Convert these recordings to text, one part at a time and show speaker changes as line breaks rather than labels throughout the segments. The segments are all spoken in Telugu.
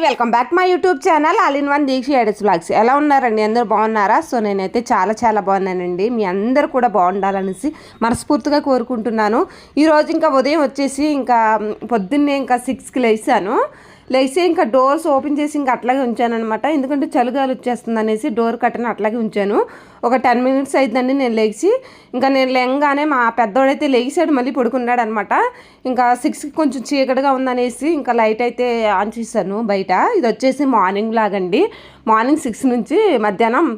Welcome back my YouTube channel all in one Deeksha edits blogs. ఎలా ఉన్నారండి? అందరూ బాగున్నారా? సో నేనైతే చాలా చాలా బాగున్నానండి. మీ అందరు కూడా బాగుండాలనేసి మనస్ఫూర్తిగా కోరుకుంటున్నాను. ఈరోజు ఇంకా ఉదయం వచ్చేసి ఇంకా పొద్దున్నే ఇంకా సిక్స్కి లేచాను. లేచి ఇంకా డోర్స్ ఓపెన్ చేసి ఇంకా అట్లాగే ఉంచాను అనమాట ఎందుకంటే చలిగాలు వచ్చేస్తుంది అనేసి డోర్ కట్టను అట్లాగే ఉంచాను. ఒక టెన్ మినిట్స్ అయిందండి నేను లేచి. ఇంకా నేను లేంగానే మా పెద్దోడైతే లేచాడు మళ్ళీ పడుకున్నాడు అనమాట ఇంకా సిక్స్కి కొంచెం చీకటిగా ఉందనేసి ఇంకా లైట్ అయితే ఆన్ చేశాను బయట. ఇది వచ్చేసి మార్నింగ్ లాగండి. మార్నింగ్ సిక్స్ నుంచి మధ్యాహ్నం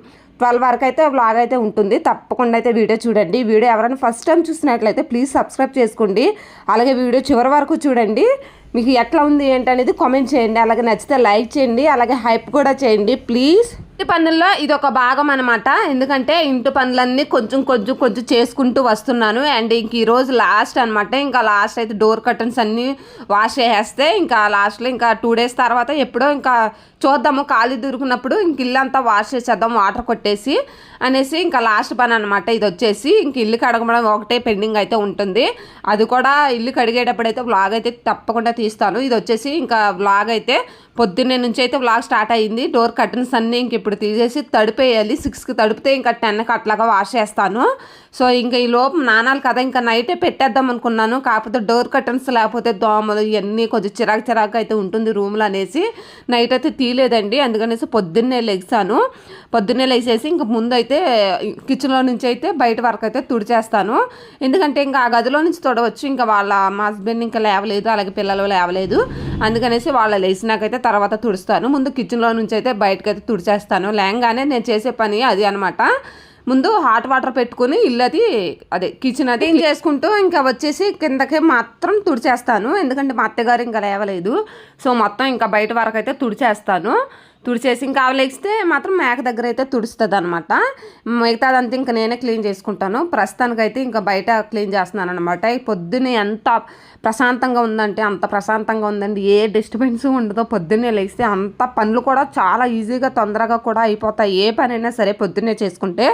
ట్వెల్వ్ వరకు అయితే వ్లాగ్ అయితే ఉంటుంది. తప్పకుండా అయితే వీడియో చూడండి. వీడియో ఎవరైనా ఫస్ట్ టైం చూసినట్లయితే ప్లీజ్ సబ్స్క్రైబ్ చేసుకోండి. అలాగే వీడియో చివరి వరకు చూడండి. మీకు ఎట్లా ఉంది ఏంటనేది కామెంట్ చేయండి. అలాగే నచ్చితే లైక్ చేయండి. అలాగే హైప్ కూడా చేయండి. ప్లీజ్ ఇంటి పనుల్లో ఇది ఒక భాగం అనమాట ఎందుకంటే ఇంటి పనులన్నీ కొంచెం కొంచెం కొంచెం చేసుకుంటూ వస్తున్నాను. అండ్ ఇంక ఈరోజు లాస్ట్ అనమాట ఇంకా లాస్ట్ అయితే డోర్ కర్టన్స్ అన్నీ వాష్ చేసేస్తే ఇంకా లాస్ట్లో ఇంకా టూ డేస్ తర్వాత ఎప్పుడో ఇంకా చూద్దాము. ఖాళీ దొరికినప్పుడు ఇంక ఇల్లు అంతా వాష్ చేసేద్దాం వాటర్ కొట్టేసి అనేసి ఇంకా లాస్ట్ పని అనమాట ఇది వచ్చేసి ఇంక ఇల్లు కడగడం ఒకటే పెండింగ్ అయితే ఉంటుంది. అది కూడా ఇల్లు కడిగేటప్పుడు అయితే వ్లాగ్ అయితే తప్పకుండా తీస్తాను. ఇది వచ్చేసి ఇంకా వ్లాగ్ అయితే పొద్దున్నే నుంచి అయితే వ్లాగ్ స్టార్ట్ అయ్యింది డోర్ కర్టన్స్ అన్నీ ఇంక ఇప్పుడు తీసేసి తడిపేయాలి. సిక్స్కి తడిపితే ఇంకా టెన్కి అట్లాగా వాష్ చేస్తాను. సో ఇంకా ఈ లోపు నానాలు కదా ఇంకా నైటే పెట్టేద్దాం అనుకున్నాను. కాకపోతే డోర్ కర్టన్స్ లేకపోతే దోమలు ఇవన్నీ కొంచెం చిరాకు చిరాకు అయితే ఉంటుంది రూమ్లో అనేసి. నైట్ అయితే తీయలేదండి. అందుకనేసి పొద్దున్నే లెగ్సాను పొద్దున్నే లేచేసి ఇంక ముందు అయితే కిచెన్లో నుంచి అయితే బయట వరకు అయితే తుడిచేస్తాను. ఎందుకంటే ఇంకా ఆ గదిలో నుంచి తొడవచ్చు. ఇంకా వాళ్ళ మా హస్బెండ్ ఇంకా లేవలేదు. అలాగే పిల్లలు లేవలేదు. అందుకనేసి వాళ్ళ లేచినాకైతే తర్వాత తుడుస్తాను. ముందు కిచెన్లో నుంచి అయితే బయటకైతే తుడిచేస్తాను. లేంగానే నేను చేసే పని అది అనమాట ముందు హాట్ వాటర్ పెట్టుకుని ఇల్లు అది అదే కిచెన్ అది క్లీన్ చేసుకుంటూ ఇంకా వచ్చేసి కిందకి మాత్రం తుడిచేస్తాను. ఎందుకంటే మా అత్తగారు ఇంకా లేవలేదు. సో మొత్తం ఇంకా బయట వరకు అయితే తుడిచేస్తాను. తుడిచేసి ఇంకా ఆవలేస్తే మాత్రం మేక దగ్గర అయితే తుడుస్తుంది అనమాట మిగతాదంతా ఇంకా నేనే క్లీన్ చేసుకుంటాను. ప్రస్తుతానికైతే ఇంకా బయట క్లీన్ చేస్తున్నాను అనమాట పొద్దున్నే ఎంత ప్రశాంతంగా ఉందంటే అంత ప్రశాంతంగా ఉందండి. ఏ డిస్టర్బెన్స్ ఉండదో పొద్దున్నే లేస్తే అంత పనులు కూడా చాలా ఈజీగా తొందరగా కూడా అయిపోతాయి. ఏ పనైనా సరే పొద్దున్నే చేసుకుంటే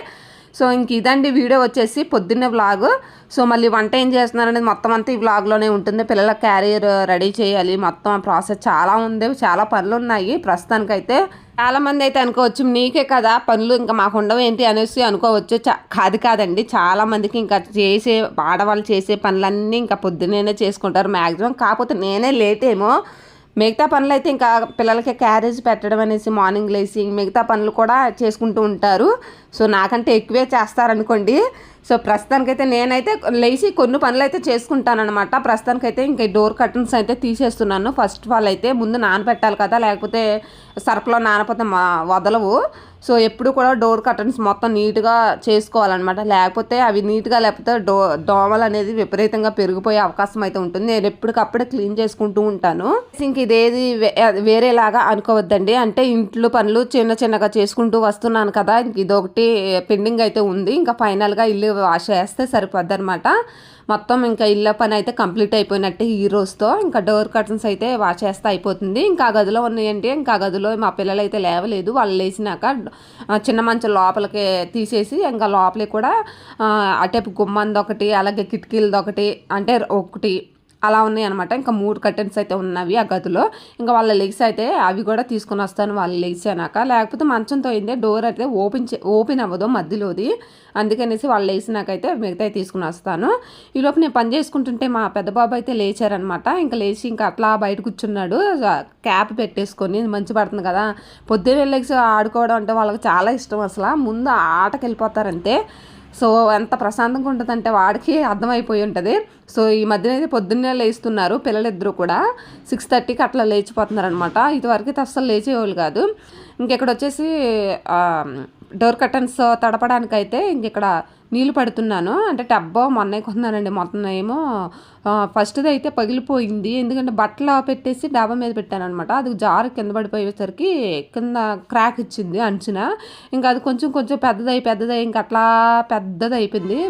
సో ఇంక ఇదండి వీడియో వచ్చేసి పొద్దున్నే వ్లాగ్ సో మళ్ళీ వంట ఏం చేస్తున్నారు అనేది మొత్తం అంతా ఈ వ్లాగ్లోనే ఉంటుంది. పిల్లల క్యారియర్ రెడీ చేయాలి. మొత్తం ఆ ప్రాసెస్ చాలా ఉంది. చాలా పనులు ఉన్నాయి ప్రస్తుతానికైతే. చాలామంది అయితే అనుకోవచ్చు నీకే కదా పనులు ఇంకా మాకు ఉండవు ఏంటి? అనేసి అనుకోవచ్చు. చా- కాదు కాదండి. చాలామందికి ఇంకా చేసే ఆడవాళ్ళు చేసే పనులన్నీ ఇంకా పొద్దున్నే చేసుకుంటారు మ్యాక్సిమం కాకపోతే నేనే లేట్ ఏమో. మిగతా పనులు అయితే ఇంకా పిల్లలకి క్యారేజ్ పెట్టడం అనేసి మార్నింగ్ లేచి మిగతా పనులు కూడా చేసుకుంటూ ఉంటారు. సో నాకంటే ఎక్కువే చేస్తారనుకోండి. సో ప్రస్తుతానికైతే నేనైతే లేచి కొన్ని పనులు అయితే చేసుకుంటానమాట ప్రస్తుతానికైతే ఇంకా డోర్ కర్టన్స్ అయితే తీసేస్తున్నాను. ఫస్ట్ ఆఫ్ ఆల్ అయితే ముందు నానబెట్టాలి కదా లేకపోతే సర్ఫలో నానపోతే మా వదలవు. సో ఎప్పుడు కూడా డోర్ కర్టన్స్ మొత్తం నీట్గా చేసుకోవాలన్నమాట. లేకపోతే అవి నీట్గా లేకపోతే డో దోమలు అనేది విపరీతంగా పెరిగిపోయే అవకాశం అయితే ఉంటుంది. నేను ఎప్పటికప్పుడే క్లీన్ చేసుకుంటూ ఉంటాను. ఇంక ఇదేది వే- వేరేలాగా అనుకోవద్దండి. అంటే ఇంట్లో పనులు చిన్న చిన్నగా చేసుకుంటూ వస్తున్నాను కదా ఇంక ఇదొకటి పెండింగ్ అయితే ఉంది. ఇంకా ఫైనల్గా ఇల్లు వాష్ చేస్తే సరిపోద్ది అనమాట మొత్తం ఇంకా ఇళ్ళ పని అయితే కంప్లీట్ అయిపోయినట్టే ఈ రోజుతో. ఇంకా డోర్ కర్టన్స్ అయితే వాష్ చేస్తే అయిపోతుంది. ఇంకా గదిలో ఉన్నాయంటే ఇంకా గదిలో గదిలో మా పిల్లలు అయితే లేవలేదు. వాళ్ళు లేచినాక చిన్న మంచం లోపలికి తీసేసి ఇంకా లోపలికి కూడా అటేపు గుమ్మంది ఒకటి అలాగే కిటికీలది ఒకటి అంటే ఒకటి అలా ఉన్నాయి అనమాట ఇంకా మూడు కర్టెన్స్ అయితే ఉన్నవి ఆ గదిలో. ఇంకా వాళ్ళ లెగ్స్ అయితే అవి కూడా తీసుకుని వస్తాను వాళ్ళు లేచానాక లేకపోతే మంచంతో అయిందే డోర్ అయితే ఓపెన్ చే ఓపెన్ అవ్వదు మధ్యలోది. అందుకనేసి వాళ్ళు లేచినాకైతే మిగతా తీసుకుని వస్తాను. ఈలోపు నేను పని చేసుకుంటుంటే మా పెద్ద బాబు అయితే లేచారనమాట ఇంకా లేచి ఇంకా అట్లా బయట కూర్చున్నాడు. క్యాప్ పెట్టేసుకొని మంచి పడుతుంది కదా. పొద్దున్నే లెగ్స్ ఆడుకోవడం అంటే వాళ్ళకి చాలా ఇష్టం అసలు. ముందు ఆటకి వెళ్ళిపోతారంతే సో ఎంత ప్రశాంతంగా ఉంటుందంటే వాడికి అర్థమైపోయి ఉంటుంది. సో ఈ మధ్యన అయితే పొద్దున్నే లేస్తున్నారు పిల్లలిద్దరూ కూడా. సిక్స్ థర్టీకి అట్లా లేచిపోతున్నారు అనమాట ఇదివరకు అయితే అస్సలు లేచేవాళ్ళు కాదు. ఇంకెక్కడ వచ్చేసి డోర్ కర్టన్స్ తడపడానికి అయితే ఇంకెక్కడ నీళ్ళు పడుతున్నాను. అంటే టబ్బో మొన్నే కొన్నానండి. మొన్న ఏమో ఫస్ట్ది అయితే పగిలిపోయింది. ఎందుకంటే బట్టలు పెట్టేసి డాబా మీద పెట్టాను అనమాట అది జారు కింద పడిపోయేసరికి కింద క్రాక్ ఇచ్చింది అంచున. ఇంకా అది కొంచెం కొంచెం పెద్దదై పెద్దదై ఇంకా అట్లా పెద్దది అయిపోయింది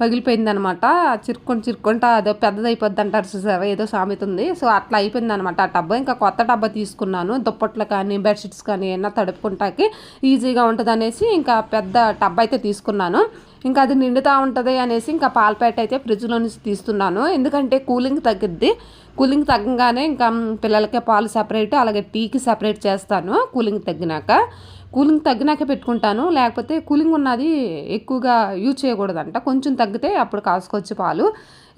పగిలిపోయింది అనమాట చిరుక్కొని చిరుక్కుంటా అదో పెద్దది అయిపోద్ది అంటారు చూసారా? ఏదో సామెత ఉంది సో అట్లా అయిపోయింది అనమాట ఆ డబ్బా ఇంకా కొత్త డబ్బా తీసుకున్నాను. దుప్పట్లు కానీ బెడ్షీట్స్ కానీ ఏమన్నా తడుపుకుంటాకి ఈజీగా ఉంటుంది అనేసి ఇంకా పెద్ద టబ్బా అయితే తీసుకున్నాను. ఇంకా అది నిండుతూ ఉంటుంది అనేసి ఇంకా పాల ప్యాకెట్ అయితే ఫ్రిడ్జ్లో నుంచి తీస్తున్నాను. ఎందుకంటే కూలింగ్ తగ్గిద్ది. కూలింగ్ తగ్గగానే ఇంకా పిల్లలకి పాలు సపరేట్ అలాగే టీకి సపరేట్ చేస్తాను కూలింగ్ తగ్గినాక. కూలింగ్ తగ్గినాక పెట్టుకుంటాను. లేకపోతే కూలింగ్ ఉన్నది ఎక్కువగా యూజ్ చేయకూడదంట. కొంచెం తగ్గితే అప్పుడు కాసుకోవచ్చు పాలు.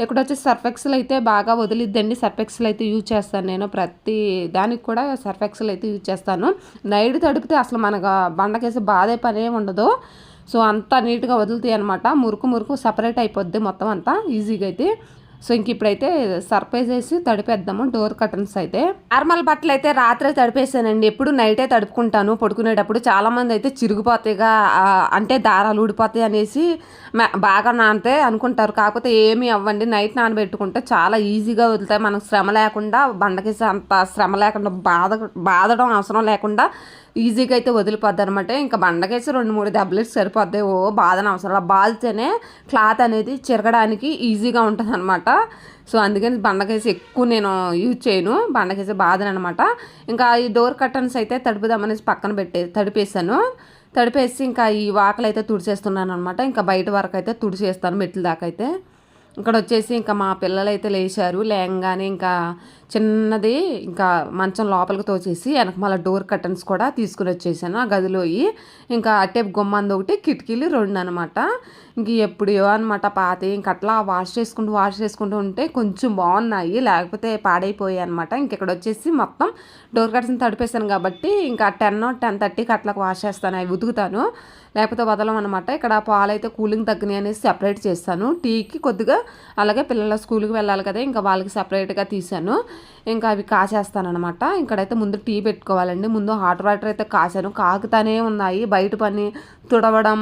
ఇక్కడ వచ్చి సర్ఫెక్స్లు అయితే బాగా వదిలిద్దండి. సర్ఫెక్స్లు అయితే యూజ్ చేస్తాను నేను ప్రతి దానికి కూడా సర్ఫెక్స్లు అయితే యూజ్ చేస్తాను. నైట్ తడిపితే అసలు మనకు బండకేసి బాధే పని ఉండదు. సో అంతా నీట్గా వదులుతాయి అనమాట మురుకు మురుకు సపరేట్ అయిపోద్ది మొత్తం అంతా ఈజీగా అయితే. సో ఇంక ఇప్పుడైతే సర్ప్రైజ్ వేసి తడిపేద్దాము డోర్ కర్టన్స్ అయితే. నార్మల్ బట్టలు అయితే రాత్రే తడిపేసానండి. ఎప్పుడు నైటే తడుపుకుంటాను పడుకునేటప్పుడు. చాలామంది అయితే చిరిగిపోతాయిగా అంటే దారాలు ఊడిపోతాయి అనేసి బాగా నానితే అనుకుంటారు. కాకపోతే ఏమీ అవ్వండి. నైట్ నానబెట్టుకుంటే చాలా ఈజీగా వదులుతాయి. మనకు శ్రమ లేకుండా బండకేసి అంత శ్రమ లేకుండా బాధ బాధడం అవసరం లేకుండా ఈజీగా అయితే వదిలిపోద్ది అనమాట ఇంకా బండకేసి రెండు మూడు దెబ్బలు సరిపోద్ది. ఓ బాధన అవసరం బాధితేనే క్లాత్ అనేది చిరగడానికి ఈజీగా ఉంటుంది అనమాట సో అందుకని బండకేసి ఎక్కువ నేను యూజ్ చేయను. బండకేసి బాధన అనమాట ఇంకా ఈ డోర్ కర్టన్స్ అయితే తడుపుదామనేసి పక్కన పెట్టే తడిపేసాను తడిపేసి ఇంకా ఈ వాకలు అయితే తుడిచేస్తున్నాను అనమాట ఇంకా బయట వరకు అయితే తుడిచేస్తాను మెట్ల దాకా అయితే. ఇక్కడ వచ్చేసి ఇంకా మా పిల్లలు అయితే లేచారు. లేంగానే ఇంకా చిన్నది ఇంకా మంచం లోపలికి తోచేసి వెనక మళ్ళీ డోర్ కర్టన్స్ కూడా తీసుకుని వచ్చేసాను. ఆ గదిలోయి ఇంకా అట్టే గుమ్మంది ఒకటి కిటికీలు రెండు అనమాట ఇంక ఎప్పుడో అనమాట పాత ఇంక అట్లా వాష్ చేసుకుంటూ వాష్ చేసుకుంటూ ఉంటే కొంచెం బాగున్నాయి. లేకపోతే పాడైపోయాయి అనమాట ఇంకెక్కడ వచ్చేసి మొత్తం డోర్ కర్టన్స్ తడిపేసాను కాబట్టి ఇంకా టెన్ టెన్ థర్టీకి అట్లా వాష్ చేస్తాను. అవి ఉతుకుతాను. లేకపోతే వదలం అనమాట ఇక్కడ పాలు అయితే కూలింగ్ తగ్గినాయి అనేసి సెపరేట్ చేస్తాను. టీకి కొద్దిగా అలాగే పిల్లల స్కూల్కి వెళ్ళాలి కదా ఇంకా వాళ్ళకి సపరేట్గా తీశాను. ఇంకా అవి కాసేస్తానమాట ఇక్కడైతే ముందు టీ పెట్టుకోవాలండి. ముందు హాట్ వాటర్ అయితే కాసాను. కాకుతానే ఉన్నాయి. బయట పని తుడవడం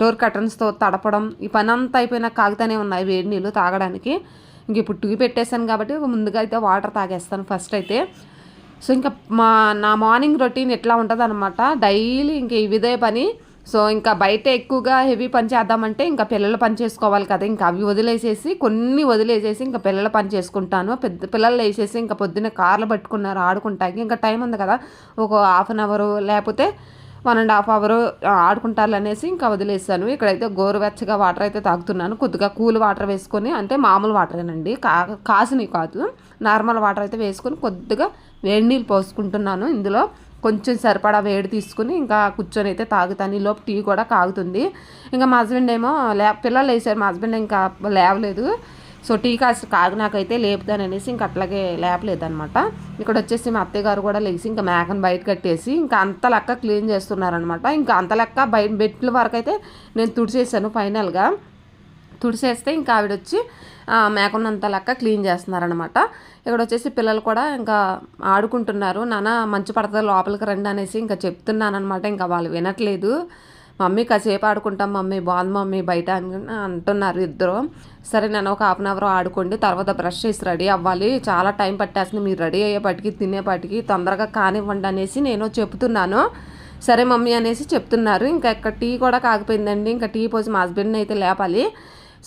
డోర్ కర్టన్స్తో తడపడం ఈ పని అంతా అయిపోయినా కాగుతానే ఉన్నాయి వేడి నీళ్ళు తాగడానికి. ఇంక ఇప్పుడు టీ పెట్టేశాను కాబట్టి ముందుగా అయితే వాటర్ తాగేస్తాను ఫస్ట్ అయితే. సో ఇంకా మా నా మార్నింగ్ రొటీన్ ఎట్లా ఉంటుంది అనమాట డైలీ ఇంక ఇదే పని. సో ఇంకా బయట ఎక్కువగా హెవీ పని చేద్దామంటే ఇంకా పిల్లలు పని చేసుకోవాలి కదా. ఇంకా అవి వదిలేసేసి కొన్ని వదిలేసేసి ఇంకా పిల్లల పని చేసుకుంటాను. పెద్ద పిల్లలు వేసేసి ఇంకా పొద్దున్న కార్లు పట్టుకున్నారు ఆడుకుంటాకి ఇంకా టైం ఉంది కదా ఒక హాఫ్ అన్ అవర్ లేకపోతే వన్ అండ్ హాఫ్ అవర్ ఆడుకుంటారు అనేసి ఇంకా వదిలేసాను ఇక్కడైతే గోరువెచ్చగా వాటర్ అయితే తాగుతున్నాను. కొద్దిగా కూల్ వాటర్ వేసుకొని అంటే మామూలు వాటరేనండి కా కాసినవి కాదు. నార్మల్ వాటర్ అయితే వేసుకొని కొద్దిగా వేడి నీళ్ళు పోసుకుంటున్నాను. ఇందులో కొంచెం సరిపడా వేడి తీసుకుని ఇంకా కూర్చొని అయితే తాగుతాను. ఈ లోపు టీ కూడా కాగుతుంది. ఇంకా మా హస్బెండ్ ఏమో లే పిల్లలు వేసారు మా హస్బెండ్ ఇంకా లేవలేదు. సో టీ కాసి కాగినాకైతే లేపుతాను అనేసి ఇంకా అట్లాగే లేపలేదనమాట ఇక్కడ వచ్చేసి మా అత్తయ్య గారు కూడా లేచి ఇంకా మేకను బయట కట్టేసి ఇంకా అంత లెక్క క్లీన్ చేస్తున్నారనమాట ఇంకా అంత లెక్క బయట బెట్ల వరకు అయితే నేను తుడిచేసాను ఫైనల్గా. తుడిసేస్తే ఇంకా ఆవిడ వచ్చి మేకున్నంత లెక్క క్లీన్ చేస్తున్నారనమాట ఇక్కడ వచ్చేసి పిల్లలు కూడా ఇంకా ఆడుకుంటున్నారు. నాన్న మంచు పడుతుంది లోపలికి రండి అనేసి ఇంకా చెప్తున్నానమాట ఇంకా వాళ్ళు వినట్లేదు. మమ్మీ కాసేపు ఆడుకుంటాం మమ్మీ బాగుంది మమ్మీ బయట అంటున్నారు ఇద్దరు. సరే నేను ఒక హాఫ్ అన్ అవర్ ఆడుకోండి తర్వాత బ్రష్ చేసి రెడీ అవ్వాలి. చాలా టైం పట్టేస్తుంది మీరు రెడీ అయ్యేపాటికి తినేపాటికి తొందరగా కానివ్వండి అనేసి నేను చెప్తున్నాను. సరే మమ్మీ అనేసి చెప్తున్నారు. ఇంకా ఇక్కడ టీ కూడా కాకపోయిందండి. ఇంకా టీ పోసి మా హస్బెండ్ని అయితే లేపాలి.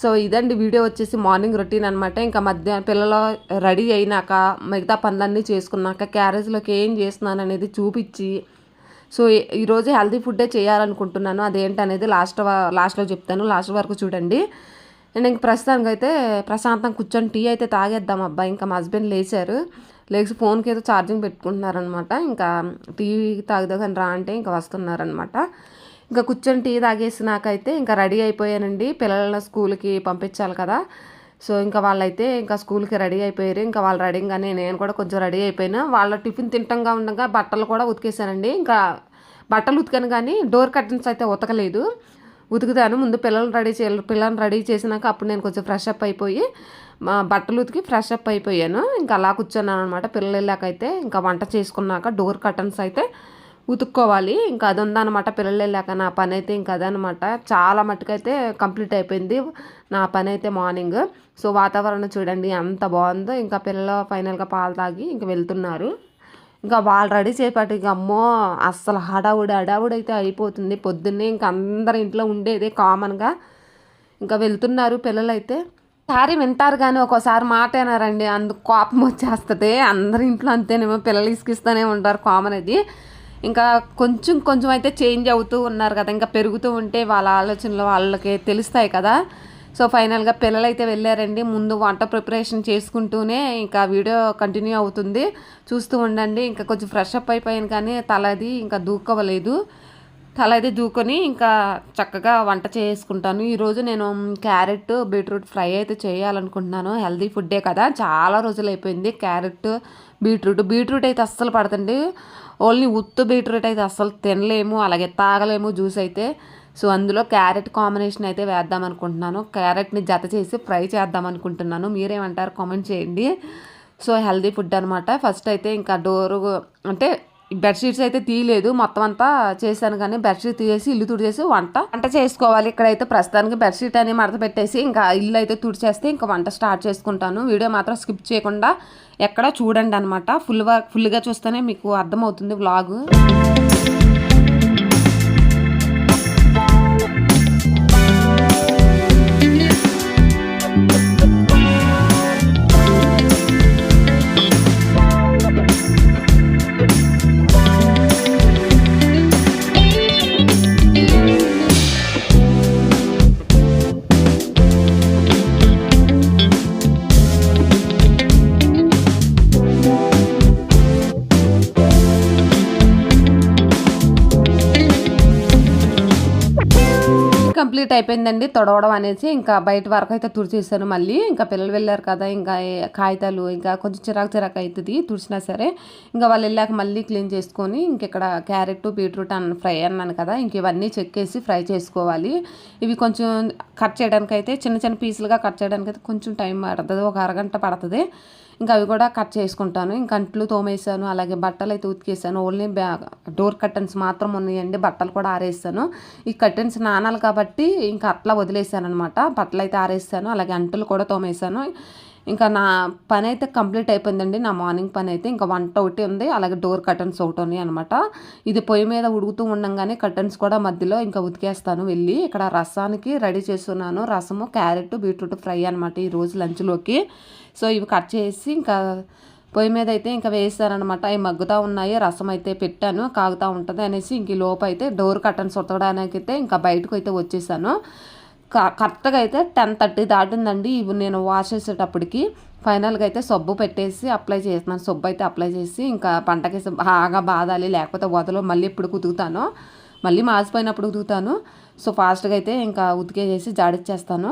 సో ఇదండి వీడియో వచ్చేసి మార్నింగ్ రొటీన్ అనమాట ఇంకా మధ్యాహ్నం పిల్లలు రెడీ అయినాక మిగతా పనులన్నీ చేసుకున్నాక క్యారేజ్లోకి ఏం చేస్తున్నాను అనేది చూపించి సో ఈరోజు హెల్దీ ఫుడ్డే చేయాలనుకుంటున్నాను. అదేంటనేది లాస్ట్ లాస్ట్లో చెప్తాను. లాస్ట్ వరకు చూడండి. అండ్ ఇంక ప్రస్తుతానికి అయితే ప్రశాంతం కూర్చొని టీ అయితే తాగేద్దాం అబ్బా. ఇంకా మా హస్బెండ్ లేచారు. లేచి ఫోన్కి ఏదో ఛార్జింగ్ పెట్టుకుంటున్నారనమాట ఇంకా టీ తాగుదా కానీ రా అంటే ఇంకా వస్తున్నారనమాట ఇంకా కూర్చొని టీ తాగేసినాకైతే ఇంకా రెడీ అయిపోయానండి. పిల్లల స్కూల్కి పంపించాలి కదా. సో ఇంకా వాళ్ళైతే ఇంకా స్కూల్కి రెడీ అయిపోయారు. ఇంకా వాళ్ళు రెడీగానే నేను కూడా కొంచెం రెడీ అయిపోయినా. వాళ్ళ టిఫిన్ తింటంగా ఉండగా బట్టలు కూడా ఉతికేసానండి ఇంకా బట్టలు ఉతికాను కానీ డోర్ కర్టన్స్ అయితే ఉతకలేదు. ఉతుకుతాను. ముందు పిల్లల్ని రెడీ చేయాలి పిల్లల్ని రెడీ చేసినాక అప్పుడు నేను కొంచెం ఫ్రెష్ అప్ అయిపోయి మా బట్టలు ఉతికి ఫ్రెష్ అప్ అయిపోయాను. ఇంకా అలా కూర్చున్నాను అనమాట పిల్లలు వెళ్ళాకైతే ఇంకా వంట చేసుకున్నాక డోర్ కర్టన్స్ అయితే ఉతుక్కోవాలి. ఇంకా అది ఉందన్నమాట పిల్లలు వెళ్ళాక నా పని అయితే ఇంకా అదనమాట చాలా మట్టుకైతే కంప్లీట్ అయిపోయింది నా పని అయితే మార్నింగ్. సో వాతావరణం చూడండి ఎంత బాగుందో. ఇంకా పిల్లలు ఫైనల్గా పాలు తాగి ఇంకా వెళ్తున్నారు. ఇంకా వాళ్ళు రెడీ చేపటికి అమ్మో అస్సలు హడావుడి హడావుడి అయితే అయిపోతుంది. పొద్దున్నే ఇంకా అందరి ఇంట్లో ఉండేదే కామన్గా. ఇంకా వెళ్తున్నారు పిల్లలు అయితే వింటారు కానీ ఒక్కోసారి మాట వినారండి. అందుకు కోపం వచ్చేస్తుంది. అందరి ఇంట్లో అంతేనేమో పిల్లలు ఇసుకిస్తూనే ఉంటారు కామన్ అది. ఇంకా కొంచెం కొంచెం అయితే చేంజ్ అవుతూ ఉన్నారు కదా ఇంకా పెరుగుతూ ఉంటే వాళ్ళ ఆలోచనలు వాళ్ళకి తెలుస్తాయి కదా. సో ఫైనల్గా పిల్లలు అయితే వెళ్ళారండి. ముందు వంట ప్రిపరేషన్ చేసుకుంటూనే ఇంకా వీడియో కంటిన్యూ అవుతుంది. చూస్తూ ఉండండి. ఇంకా కొంచెం ఫ్రెష్ అప్ అయిపోయాను కానీ తలది ఇంకా దూకవలేదు. తల అయితే దూకొని ఇంకా చక్కగా వంట చేసుకుంటాను. ఈరోజు నేను క్యారెట్ బీట్రూట్ ఫ్రై అయితే చేయాలనుకుంటున్నాను. హెల్దీ ఫుడ్డే కదా. చాలా రోజులు అయిపోయింది క్యారెట్ బీట్రూట్. బీట్రూట్ అయితే అస్సలు పడుతుంది ఓన్లీ ఉత్తు బీట్రూట్ అయితే అస్సలు తినలేము అలాగే తాగలేము జ్యూస్ అయితే. సో అందులో క్యారెట్ కాంబినేషన్ అయితే వేద్దాం అనుకుంటున్నాను. క్యారెట్ని జత చేసి ఫ్రై చేద్దాం అనుకుంటున్నాను. మీరేమంటారు కామెంట్ చేయండి. సో హెల్దీ ఫుడ్ అనమాట ఫస్ట్ అయితే ఇంకా డోరు అంటే బెడ్షీట్స్ అయితే తీయలేదు. మొత్తం అంతా చేశాను కానీ బెడ్షీట్ తీసేసి ఇల్లు తుడిచేసి వంట. వంట చేసుకోవాలి. ఇక్కడైతే ప్రస్తుతానికి బెడ్షీట్ అని మడత పెట్టేసి ఇంకా ఇల్లు అయితే తుడిచేస్తే ఇంకా వంట స్టార్ట్ చేసుకుంటాను. వీడియో మాత్రం స్కిప్ చేయకుండా ఎక్కడ చూడండి అనమాట ఫుల్ ఫుల్గా చూస్తేనే మీకు అర్థమవుతుంది వ్లాగ్ కంప్లీట్ అయిపోయిందండి. తొడవడం అనేసి ఇంకా బయట వరకు అయితే తుడిచేసాను మళ్ళీ. ఇంకా పిల్లలు వెళ్ళారు కదా ఇంకా కాగితాలు ఇంకా కొంచెం చిరాకు చిరాకు అవుతుంది తుడిచినా సరే. ఇంకా వాళ్ళు వెళ్ళాక మళ్ళీ క్లీన్ చేసుకొని ఇంక ఇక్కడ క్యారెట్ బీట్రూట్ అన్న ఫ్రై అన్నాను కదా ఇంక ఇవన్నీ చెక్కేసి ఫ్రై చేసుకోవాలి. ఇవి కొంచెం కట్ చేయడానికి అయితే చిన్న చిన్న పీసులుగా కట్ చేయడానికి అయితే కొంచెం టైం పడుతుంది. ఒక అరగంట పడుతుంది. ఇంకా అవి కూడా కట్ చేసుకుంటాను. ఇంకా అంట్లు తోమేసాను అలాగే బట్టలు అయితే ఉతికేసాను ఓన్లీ బ్యాగ్ డోర్ కర్టన్స్ మాత్రం ఉన్నాయండి. బట్టలు కూడా ఆరేసాను ఈ కర్టన్స్ నానాలి కాబట్టి ఇంకా అట్లా వదిలేసాను అనమాట బట్టలు అయితే ఆరేసాను అలాగే అంటులు కూడా తోమేసాను ఇంకా నా పని అయితే కంప్లీట్ అయిపోయిందండి. నా మార్నింగ్ పని అయితే ఇంకా వంట ఒకటి ఉంది. అలాగే డోర్ కర్టన్స్ ఒకటి ఉన్నాయి అనమాట ఇది పొయ్యి మీద ఉడుకుతూ ఉండగానే కర్టన్స్ కూడా మధ్యలో ఇంకా ఉతికేస్తాను వెళ్ళి. ఇక్కడ రసానికి రెడీ చేస్తున్నాను. రసము క్యారెట్ బీట్రూట్ ఫ్రై అనమాట ఈ రోజు లంచ్లోకి. సో ఇవి కట్ చేసి ఇంకా పొయ్యి మీద అయితే ఇంకా వేసారనమాట అవి మగ్గుతూ ఉన్నాయి. రసం అయితే పెట్టాను. కాగుతూ ఉంటుంది అనేసి ఇంక లోపు అయితే డోర్ కర్టన్స్ ఉతకడానికి అయితే ఇంకా బయటకు అయితే వచ్చేసాను. కరెక్ట్గా అయితే టెన్ థర్టీ దాటిందండి. ఇవి నేను వాష్ చేసేటప్పటికి ఫైనల్గా అయితే సబ్బు పెట్టేసి అప్లై చేస్తున్నాను. సబ్బు అయితే అప్లై చేసి ఇంకా పంటకేసి బాగా బాదాలి లేకపోతే వదలో మళ్ళీ ఎప్పుడు కుతుకుతాను మళ్ళీ మాసిపోయినప్పుడు కుదుగుతాను సో ఫాస్ట్గా అయితే ఇంకా ఉతికేసేసి జాడిచ్చేస్తాను.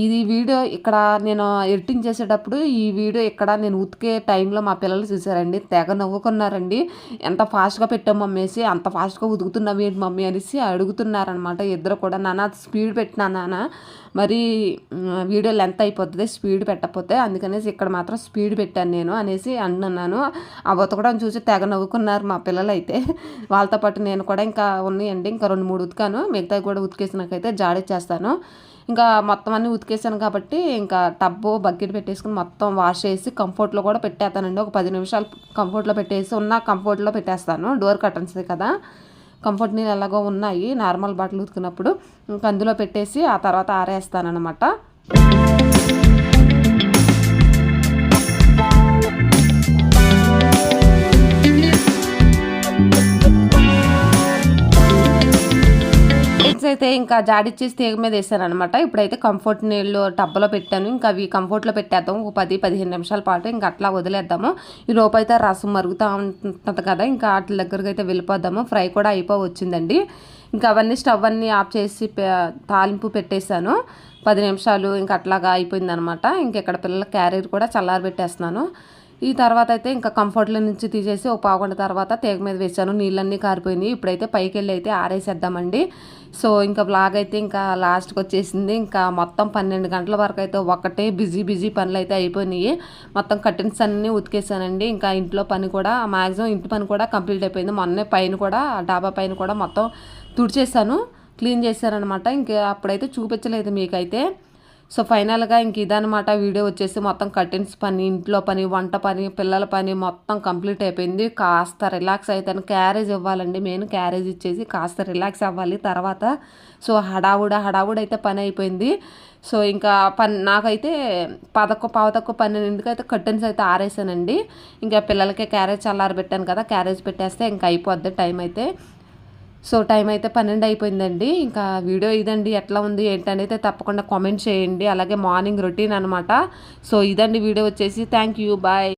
ఇది వీడియో ఇక్కడ నేను ఎడిటింగ్ చేసేటప్పుడు ఈ వీడియో ఇక్కడ నేను ఉతికే టైంలో మా పిల్లలు చూసారండి. తెగ నవ్వుకున్నారండి. ఎంత ఫాస్ట్గా పెట్టాం మమ్మీ అంత ఫాస్ట్గా ఉతుకుతున్నావు ఏంటి మమ్మీ అనేసి అడుగుతున్నారనమాట ఇద్దరు కూడా నాన్న స్పీడ్ పెట్టినా నాన్న మరి వీడియో లెంత్ అయిపోతుంది స్పీడ్ పెట్టకపోతే అందుకనేసి ఇక్కడ మాత్రం స్పీడ్ పెట్టాను నేను అనేసి అంటున్నాను ఆ ఉతకడం చూసి తెగ నవ్వుకున్నారు మా పిల్లలు అయితే వాళ్ళతో పాటు నేను కూడా ఇంకా ఉన్నాయండి. ఇంకా రెండు మూడు ఉతికాను. మిగతా కూడా ఉతికేసినాకైతే జాడిచ్చేస్తాను ఇంకా మొత్తం అన్నీ ఉతికేసాను కాబట్టి ఇంకా టబ్బు బకెట్ పెట్టేసుకుని మొత్తం వాష్ చేసి కంఫర్ట్లో కూడా పెట్టేస్తానండి. ఒక పది నిమిషాలు కంఫర్ట్లో పెట్టేసి ఉన్న కంఫర్ట్లో పెట్టేస్తాను. డోర్ కర్టన్స్ కదా. కంఫర్ట్ నీళ్ళు ఎలాగో ఉన్నాయి. నార్మల్ బట్టలు ఉతికినప్పుడు ఇంకా అందులో పెట్టేసి ఆ తర్వాత ఆరేస్తానమాట అయితే ఇంకా జాడిచ్చేసి తీగ మీద వేసాను అనమాట ఇప్పుడైతే కంఫర్ట్ నీళ్ళు టబ్బలో పెట్టాను. ఇంకా అవి కంఫర్ట్లో పెట్టేద్దాం. ఒక పది పదిహేను నిమిషాల పాటు ఇంకా అట్లా వదిలేద్దాము. ఈ లోపు అయితే రసం మరుగుతూ ఉంటుంది కదా ఇంకా వాటి దగ్గరకు అయితే వెళ్ళిపోద్దాము ఫ్రై కూడా అయిపో వచ్చిందండి ఇంకా అవన్నీ స్టవ్ అన్నీ ఆఫ్ చేసి తాలింపు పెట్టేశాను. పది నిమిషాలు ఇంకా అట్లాగా అయిపోయిందనమాట ఇంకెక్కడ పిల్లల క్యారీర్ కూడా చల్లారబెట్టేస్తున్నాను. ఈ తర్వాత అయితే ఇంకా కంఫర్ట్లో నుంచి తీసేసి ఒక పావుగంట తర్వాత తేగ మీద వేసాను నీళ్ళన్నీ కారిపోయినాయి. ఇప్పుడైతే పైకి వెళ్ళి అయితే ఆరేసేద్దామండి. సో ఇంకా బ్లాగ్ అయితే ఇంకా లాస్ట్కి వచ్చేసింది. ఇంకా మొత్తం పన్నెండు గంటల వరకు అయితే ఒకటే బిజీ బిజీ పనులు అయితే అయిపోయినాయి. మొత్తం కర్టన్స్ అన్నీ ఉతికేసానండి. ఇంకా ఇంట్లో పని కూడా మ్యాక్సిమం ఇంటి పని కూడా కంప్లీట్ అయిపోయింది. మొన్నే పైన కూడా డాబా పైన కూడా మొత్తం తుడిచేసాను క్లీన్ చేశారనమాట ఇంకా అప్పుడైతే చూపించలేదు మీకైతే. సో ఫైనల్గా ఇంక ఇదనమాట వీడియో వచ్చేసి మొత్తం కర్టెన్స్ పని ఇంట్లో పని వంట పని పిల్లల పని మొత్తం కంప్లీట్ అయిపోయింది. కాస్త రిలాక్స్ అవుతాను క్యారేజ్ ఇవ్వాలండి మెయిన్ క్యారేజ్ ఇచ్చేసి కాస్త రిలాక్స్ అవ్వాలి. తర్వాత సో హడావుడ హడావుడ అయితే పని అయిపోయింది. సో ఇంకా పని నాకైతే పదకొ పావుతక్కువ పన్నెండింటికి అయితే కర్టెన్స్ అయితే ఆరేసానండి. ఇంకా పిల్లలకి క్యారేజ్ చల్లారబెట్టాను కదా క్యారేజ్ పెట్టేస్తే ఇంకా అయిపోద్ది టైం అయితే. సో టైం అయితే పన్నెండు అయిపోయిందండి. ఇంకా వీడియో ఇదండి. ఎట్లా ఉంది ఏంటనేది తప్పకుండా కామెంట్ చేయండి. అలాగే మార్నింగ్ రొటీన్ అనమాట సో ఇదండి వీడియో వచ్చేసి. Thank you. బాయ్.